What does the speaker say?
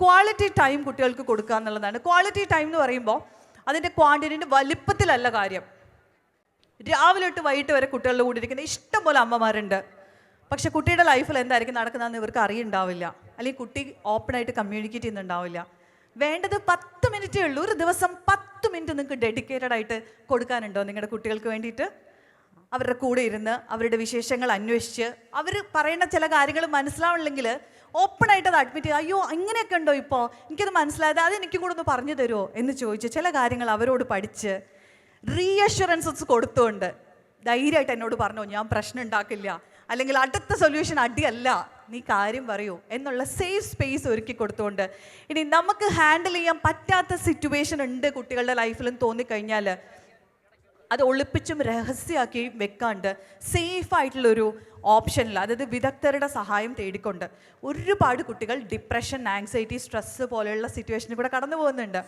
Quality time കുട്ടികൾക്ക് കൊടുക്കുക എന്നുള്ളതാണ്. ക്വാളിറ്റി ടൈം എന്ന് പറയുമ്പോൾ അതിന്റെ ക്വാണ്ടിറ്റിന്റെ വലിപ്പത്തിലല്ല കാര്യം. രാവിലെ തൊട്ട് വൈകിട്ട് വരെ കുട്ടികളുടെ കൂടെ ഇരിക്കുന്ന ഇഷ്ടം പോലെ അമ്മമാരുണ്ട്. പക്ഷെ കുട്ടിയുടെ ലൈഫിൽ എന്തായിരിക്കും നടക്കുന്നതെന്ന് ഇവർക്ക് അറിയുണ്ടാവില്ല. അല്ലെങ്കിൽ കുട്ടി ഓപ്പണായിട്ട് കമ്മ്യൂണിക്കേറ്റ് ചെയ്യുന്നുണ്ടാവില്ല. വേണ്ടത് പത്ത് മിനിറ്റേ ഉള്ളൂ. ഒരു ദിവസം പത്ത് മിനിറ്റ് നിങ്ങൾക്ക് ഡെഡിക്കേറ്റഡ് ആയിട്ട് കൊടുക്കാനുണ്ടോ നിങ്ങളുടെ കുട്ടികൾക്ക് വേണ്ടിയിട്ട്? അവരുടെ കൂടെ ഇരുന്ന് അവരുടെ വിശേഷങ്ങൾ അന്വേഷിച്ച് അവർ പറയുന്ന ചില കാര്യങ്ങൾ മനസ്സിലാവണമെങ്കിൽ ഓപ്പൺ ആയിട്ട് അത് അഡ്മിറ്റ് ചെയ്യുക. അയ്യോ അങ്ങനെയൊക്കെ ഉണ്ടോ ഇപ്പോൾ എനിക്കത് മനസ്സിലായത് അത് എനിക്കും കൂടെ ഒന്ന് പറഞ്ഞു തരുമോ? എന്ന് ചോദിച്ച് ചില കാര്യങ്ങൾ അവരോട് പഠിച്ച് റീഅഷുറൻസസ് കൊടുത്തുകൊണ്ട് ധൈര്യമായിട്ട് എന്നോട് പറഞ്ഞു ഞാൻ പ്രശ്നം ഉണ്ടാക്കില്ല. അല്ലെങ്കിൽ അടുത്ത സൊല്യൂഷൻ അടിയല്ല. നീ കാര്യം പറയൂ. എന്നുള്ള സേഫ് സ്പേസ് ഒരുക്കി കൊടുത്തുകൊണ്ട് ഇനി നമുക്ക് ഹാൻഡിൽ ചെയ്യാൻ പറ്റാത്ത സിറ്റുവേഷൻ ഉണ്ട് കുട്ടികളുടെ ലൈഫിലും തോന്നിക്കഴിഞ്ഞാൽ അത് ഒളിപ്പിച്ചും രഹസ്യമാക്കിയും വെക്കാണ്ട് സേഫ് ആയിട്ടുള്ളൊരു ഓപ്ഷനിൽ അതായത് വിദഗ്ധരുടെ സഹായം തേടിക്കൊണ്ട് ഒരുപാട് കുട്ടികൾ ഡിപ്രഷൻ ആങ്സൈറ്റി സ്ട്രെസ്സ് പോലെയുള്ള സിറ്റുവേഷനിൽ കൂടെ കടന്നു പോകുന്നുണ്ട്